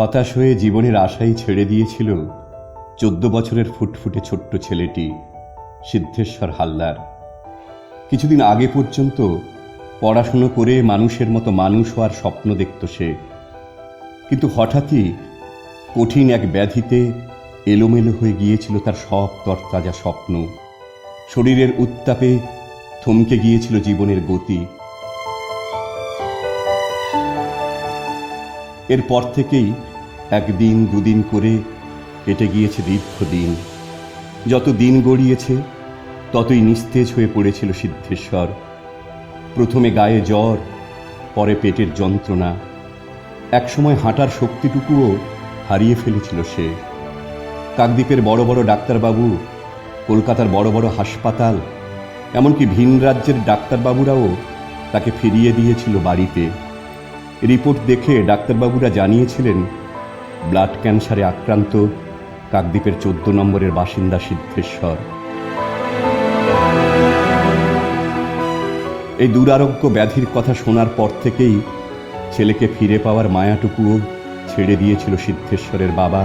হতাশ হয়ে জীবনের আশাই ছেড়ে দিয়েছিল চোদ্দ বছরের ফুটফুটে ছোট্ট ছেলেটি, সিদ্ধেশ্বর হালদার। কিছুদিন আগে পর্যন্ত পড়াশুনো করে মানুষের মতো মানুষ হওয়ার স্বপ্ন দেখত সে। কিন্তু হঠাৎই কঠিন এক ব্যাধিতে এলোমেলো হয়ে গিয়েছিল তার সব তরতাজা স্বপ্ন। শরীরের উত্তাপে থমকে গিয়েছিল জীবনের গতি। এরপর থেকেই একদিন দুদিন করে কেটে গিয়েছে দীর্ঘদিন যত দিন গড়িয়েছে, ততই নিস্তেজ হয়ে পড়েছিল সিদ্ধেশ্বর। প্রথমে গায়ে জ্বর, পরে পেটের যন্ত্রণা। একসময় হাঁটার শক্তিটুকুও হারিয়ে ফেলেছিল সে। কাকদ্বীপের বড় বড় ডাক্তারবাবু, কলকাতার বড় বড় হাসপাতাল, এমনকি ভিন রাজ্যের ডাক্তারবাবুরাও তাকে ফিরিয়ে দিয়েছিল বাড়িতে। রিপোর্ট দেখে ডাক্তারবাবুরা জানিয়েছিলেন ব্লাড ক্যান্সারে আক্রান্ত, কাকদ্বীপের চোদ্দ নম্বরের বাসিন্দা সিদ্ধেশ্বর। এই দুরারোগ্য ব্যাধির কথা শোনার পর থেকেই ছেলেকে ফিরে পাওয়ার মায়াটুকুও ছেড়ে দিয়েছিল সিদ্ধেশ্বরের বাবা,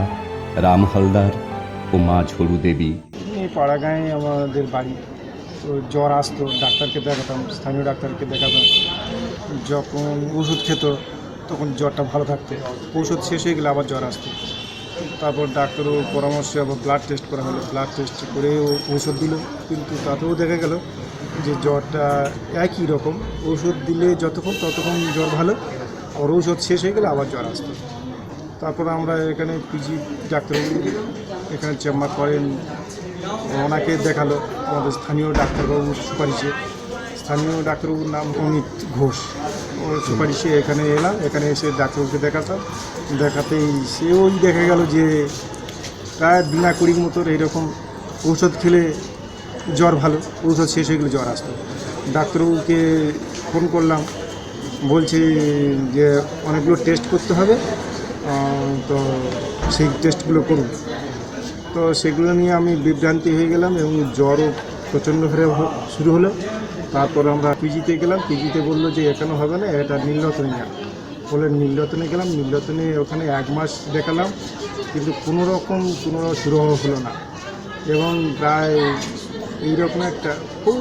রাম হালদার ও মা ঝরু দেবী। পাড়াগাঁয়ে আমাদের বাড়ি। তো জ্বর আসতো, ডাক্তারকে দেখাতাম, স্থানীয় ডাক্তারকে দেখাতাম। যখন ওষুধ খেত তখন জ্বরটা ভালো থাকতো। ওষুধ শেষ হয়ে গেলে আবার জ্বর আসতো। তারপর ডাক্তারও পরামর্শে আবার ব্লাড টেস্ট করা হলো। ব্লাড টেস্ট করেও ওষুধ দিল। কিন্তু তাতেও দেখা গেল যে জ্বরটা একই রকম। ওষুধ দিলে যতক্ষণ ততক্ষণ জ্বর ভালো, আর ওষুধ শেষ হয়ে গেলে আবার জ্বর আসতো। তারপর আমরা এখানে পিজি ডাক্তারবাবু এখানে চেম্বার করেন। ওনাকে দেখাল। আমাদের স্থানীয় ডাক্তারবাবুর সুপারিশে। স্থানীয় ডাক্তারবাবুর নাম অমিত ঘোষ। সুপারিশে এখানে এলাম। এখানে এসে ডাক্তারকে দেখাতাম। দেখাতেই সে ওই দেখা গেল যে প্রায় বিনা কুড়ির মতো এইরকম ঔষধ খেলে জ্বর ভালো। ঔষধ শেষ হয়ে গেলে জ্বর আসতো। ডাক্তারবাবুকে ফোন করলাম। বলছে যে অনেকগুলো টেস্ট করতে হবে। তো সেই টেস্টগুলো করুন। তো সেগুলো নিয়ে আমি বিভ্রান্তি হয়ে গেলাম এবং জ্বরও প্রচণ্ড হারে হ- শুরু হলো। তারপর আমরা পিজিতে গেলাম পিজিতে বলল যে এখানে হবে না, এটা নীলরতনে যান বলে নীলরতনে গেলাম নীলরতনে ওখানে এক মাস দেখালাম, কিন্তু কোনো রকম, কোনো শুরু হলো না। এবং প্রায় এইরকম একটা খুব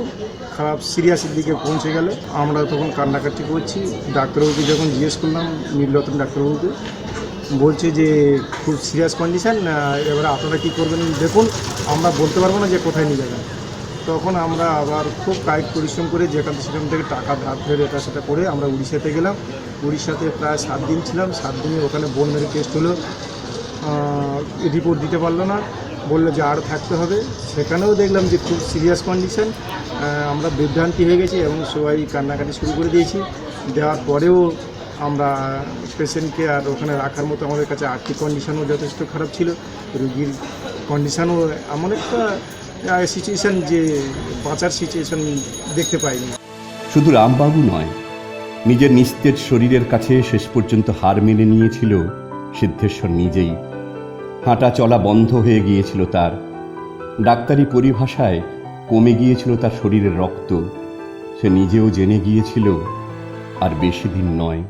খারাপ সিরিয়াসের দিকে পৌঁছে গেল। আমরা তখন কান্নাকাটি করছি, ডাক্তারবাবুকে যখন জিজ্ঞেস করলাম নীলরতন ডাক্তারবাবুকে, বলছে যে, খুব সিরিয়াস কন্ডিশান এবার আপনারা কী করবেন? দেখুন, আমরা বলতে পারব না যে কোথায় নিয়ে যাবেন। তখন আমরা আবার খুব কায়িক পরিশ্রম করে যেখান সেখান থেকে টাকা ধার ধরে এটা সেটা করে আমরা উড়িষ্যাতে গেলাম। উড়িষ্যাতে প্রায় সাত দিন ছিলাম। সাত দিনে ওখানে বোন মেরে টেস্ট হলো রিপোর্ট দিতে পারল না। বলল যে আর থাকতে হবে। সেখানেও দেখলাম যে খুব সিরিয়াস কন্ডিশন আমরা বিভ্রান্তি হয়ে গেছি এবং সবাই কান্নাকাটি শুরু করে দিয়েছি। দেওয়ার পরেও আমরা পেশেন্টকে আর ওখানে রাখার মতো আমাদের কাছে আর্থিক কন্ডিশনও যথেষ্ট খারাপ ছিল। রুগীর কন্ডিশনও এমন একটা সিচুয়েশান যে বাঁচার সিচুয়েশান দেখতে পাইনি। শুধু রামবাবু নয়, নিজের নিস্তেজ শরীরের কাছে শেষ পর্যন্ত হার মেনে নিয়েছিল সিদ্ধেশ্বর নিজেই। হাঁটা চলা বন্ধ হয়ে গিয়েছিল তার। ডাক্তারি পরিভাষায় কমে গিয়েছিল তার শরীরের রক্ত। সে নিজেও জেনে গিয়েছিল, আর বেশি দিন নয়।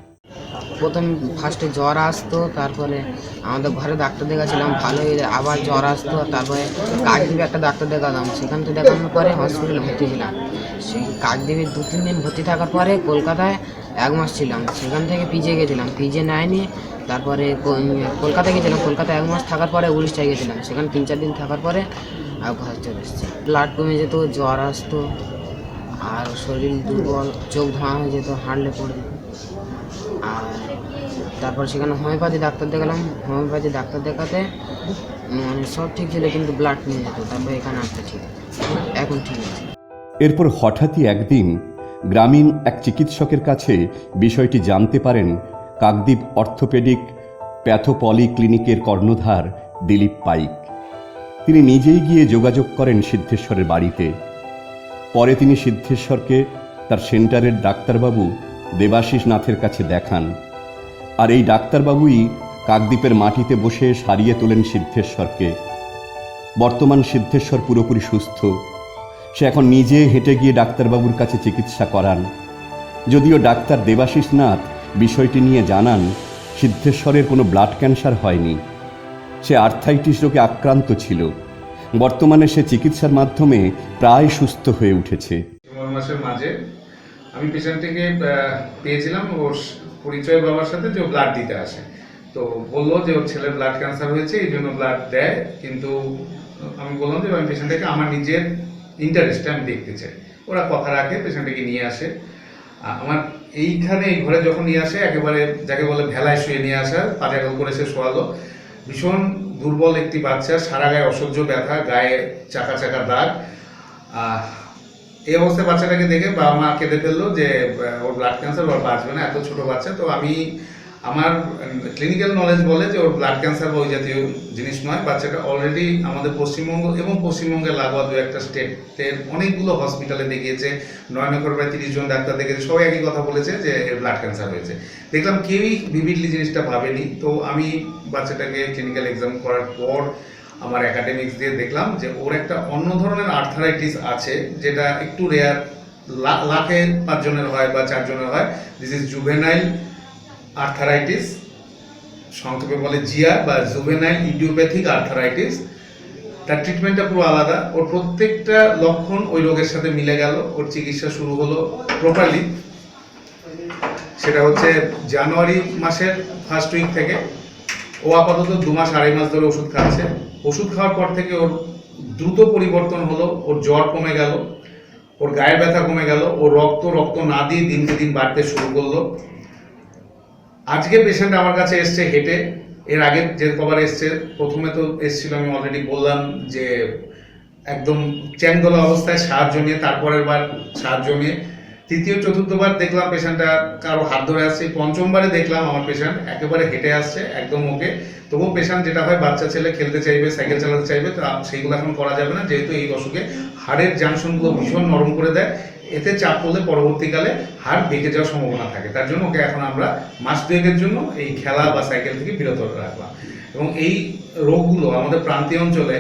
প্রথম ফার্স্টে জ্বর আসতো, তারপরে আমাদের ঘরে ডাক্তার দেখাছিলাম ভালো হয়ে আবার জ্বর আসতো, তারপরে কাকদ্বীপে একটা ডাক্তার দেখালাম। সেখান থেকে দেখানোর পরে হসপিটালে ভর্তি ছিলাম। সেই কাকদ্বীপে দু তিন দিন ভর্তি থাকার পরে কলকাতায় এক মাস ছিলাম। সেখান থেকে পিজে গেছিলাম। পিজে নেয়নি তারপরে কলকাতায় গেছিলাম। কলকাতায় এক মাস থাকার পরে উড়িষ্যায় গেছিলাম। সেখানে তিন চার দিন থাকার পরে আর ঘর চলে এসেছি। ব্লাড কমে যেত, জ্বর আসতো, আর শরীর দুর্বল, চোখ ধোঁয়া হয়ে যেত হাঁটলে পড়ে আর তারপর সেখানে হোমিওপ্যাথি ডাক্তার দেখালাম। হোমিওপ্যাথি ডাক্তার দেখাতে মানে সব ঠিক ছিল, কিন্তু ব্লাড নিয়ে যেত, তারপর এখানে আসতে ঠিক। এখন ঠিক আছে। এরপর হঠাৎই একদিন গ্রামীণ এক চিকিৎসকের কাছে বিষয়টি জানতে পারেন কাকদ্বীপ অর্থোপেডিক প্যাথোপলি ক্লিনিকের কর্ণধার দিলীপ পাইক। তিনি নিজেই গিয়ে যোগাযোগ করেন সিদ্ধেশ্বরের বাড়িতে। পরে তিনি সিদ্ধেশ্বরকে তার সেন্টারের ডাক্তারবাবু দেবাশিস নাথের কাছে দেখান। আর এই ডাক্তারবাবুই কাকদ্বীপের মাটিতে বসে সারিয়ে তোলেন সিদ্ধেশ্বরকে। বর্তমান সিদ্ধেশ্বর পুরোপুরি সুস্থ। সে এখন নিজে হেঁটে গিয়ে ডাক্তারবাবুর কাছে চিকিৎসা করান। যদিও ডাক্তার দেবাশিস নাথ বিষয়টি নিয়ে জানান, সিদ্ধেশ্বরের কোনো ব্লাড ক্যান্সার হয়নি। সে আর্থাইটিস রোগে আক্রান্ত ছিল। বর্তমানে সে চিকিৎসার মাধ্যমে প্রায় সুস্থ হয়ে উঠেছে। মাসের মাঝে আমি পেশেন্টটিকে পেয়েছিলাম ওর পরিচয় বাবার সাথে যে ব্লাড দিতে আসে। তো বলল যে ওর ছেলের ব্লাড ক্যান্সার হয়েছে, এই জন্য ব্লাড দেয়, কিন্তু আমি বললাম যে আমি পেশেন্টটাকে আমার নিজের ইন্টারেস্টে আমি দেখতে চাই। ওরা কথা রাখে পেশেন্টটাকে নিয়ে আসে। আমার এইখানে, এই ঘরে যখন নিয়ে আসে, একেবারে যাকে বলে ভেলায় শুয়ে নিয়ে আসা, পাজাগল করে সে শোয়ালো। ভীষণ দুর্বল একটি বাচ্চা, সারা গায়ে অসহ্য ব্যথা, গায়ে চাকা চাকা দাগ। এই অবস্থায় বাচ্চাটাকে দেখে বাবা মা কেঁদে ফেলল যে ওর ব্লাড ক্যান্সার ওর বাঁচবে না এত ছোট বাচ্চা। তো আমি, আমার ক্লিনিক্যাল নলেজ বলে যে, ওর ব্লাড ক্যান্সার বা ওই জাতীয় জিনিস নয়। বাচ্চাটা অলরেডি আমাদের পশ্চিমবঙ্গ এবং পশ্চিমবঙ্গের লাগোয়া দু একটা স্টেটের অনেকগুলো হসপিটালে দেখিয়েছে। নয়নগর প্রায় তিরিশ জন ডাক্তার দেখেছে সবাই একই কথা বলেছে যে, এর ব্লাড ক্যান্সার হয়েছে। দেখলাম কেউই ভিভিডলি জিনিসটা ভাবেনি। তো আমি বাচ্চাটাকে ক্লিনিক্যাল এক্সাম করার পর আমার একাডেমিক্স দিয়ে দেখলাম যে ওর একটা অন্য ধরনের আর্থারাইটিস আছে, যেটা একটু রেয়ার লাখে পাঁচজনের হয় বা চারজনের হয়। দিস ইজ জুভেনাইল আর্থারাইটিস সংক্ষেপে বলে জিয়া বা জুভেনাইল ইডিওপ্যাথিক আর্থারাইটিস তার ট্রিটমেন্টটা পুরো আলাদা। ওর প্রত্যেকটা লক্ষণ ওই রোগের সাথে মিলে গেল। ওর চিকিৎসা শুরু হলো প্রপারলি সেটা হচ্ছে জানুয়ারি মাসের ফার্স্ট উইক থেকে। ও আপাতত দু মাস, আড়াই মাস ধরে ওষুধ খাচ্ছে। ওষুধ খাওয়ার পর থেকে ওর দ্রুত পরিবর্তন হলো, ওর জ্বর কমে গেল, ওর গায়ের ব্যথা কমে গেল, ওর রক্ত রক্ত না দিয়ে দিনকে দিন বাড়তে শুরু করল। আজকে পেশেন্ট আমার কাছে এসছে হেঁটে, এর আগে যে কবার এসছে, প্রথমে তো এসছিল, আমি অলরেডি বললাম যে একদম চ্যাংদোলা অবস্থায় সাহায্য নিয়ে, তারপরের বার সাহায্য নিয়ে তৃতীয়, চতুর্থবার দেখলাম পেশেন্টটা কারও হাত ধরে আসছে পঞ্চমবারে দেখলাম আমার পেশেন্ট একেবারে হেঁটে আসছে একদম ওকে। তবুও পেশেন্ট যেটা হয়, বাচ্চা ছেলে খেলতে চাইবে সাইকেল চালাতে চাইবে, তা সেইগুলো এখন করা যাবে না। যেহেতু এই অসুখে হাড়ের জাংশনগুলো ভীষণ নরম করে দেয়, এতে চাপ পড়লে পরবর্তীকালে হাড় বেঁকে যাওয়ার সম্ভাবনা থাকে। তার জন্য ওকে এখন আমরা মাস দুয়েকের জন্য এই খেলা বা সাইকেল থেকে বিরত রাখলাম। এবং এই রোগগুলো আমাদের প্রান্তীয় অঞ্চলে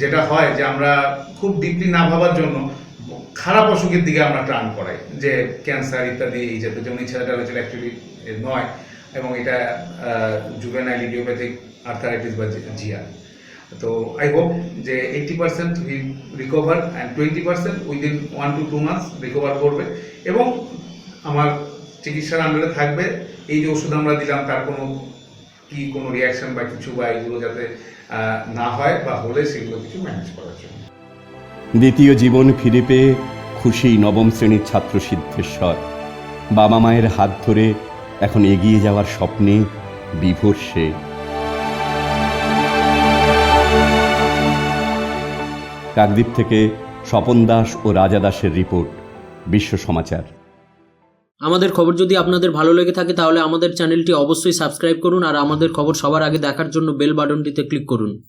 যেটা হয় যে আমরা খুব ডিপলি না ভাবার জন্য খারাপ অসুখের দিকে আমরা টার্ন করাই, যে ক্যান্সার ইত্যাদি, এই জাতীয় যেমন এই ছেলেটা হয়েছিল অ্যাকচুয়ালি নয়, এবং এটা জুভেনাইল ইডিওপ্যাথিক আর্থারাইটিস বা জিয়া। তো আই হোপ যে eighty percent recover and twenty percent within one two two months recover করবে, এবং আমার চিকিৎসার আন্ডারে থাকবে, এই যে ওষুধ আমরা দিলাম তার কোনো কি কোনো রিয়াকশন বা কিছু বা এগুলো যাতে না হয় বা হলে সেগুলো কিছু ম্যানেজ করার জন্য। দ্বিতীয় জীবন ফিরে পেয়ে খুশি নবম শ্রেণির ছাত্র সিদ্ধেশ্বর। বাবা মায়ের হাত ধরে এখন এগিয়ে যাওয়ার স্বপ্নে বিভোর সে। কাকদ্বীপ থেকে স্বপন দাস ও রাজা দাসের রিপোর্ট, বিশ্ব সমাচার। আমাদের খবর যদি আপনাদের ভালো লেগে থাকে তাহলে আমাদের চ্যানেলটি অবশ্যই সাবস্ক্রাইব করুন আর আমাদের খবর সবার আগে দেখার জন্য বেল বাটনটিতে ক্লিক করুন।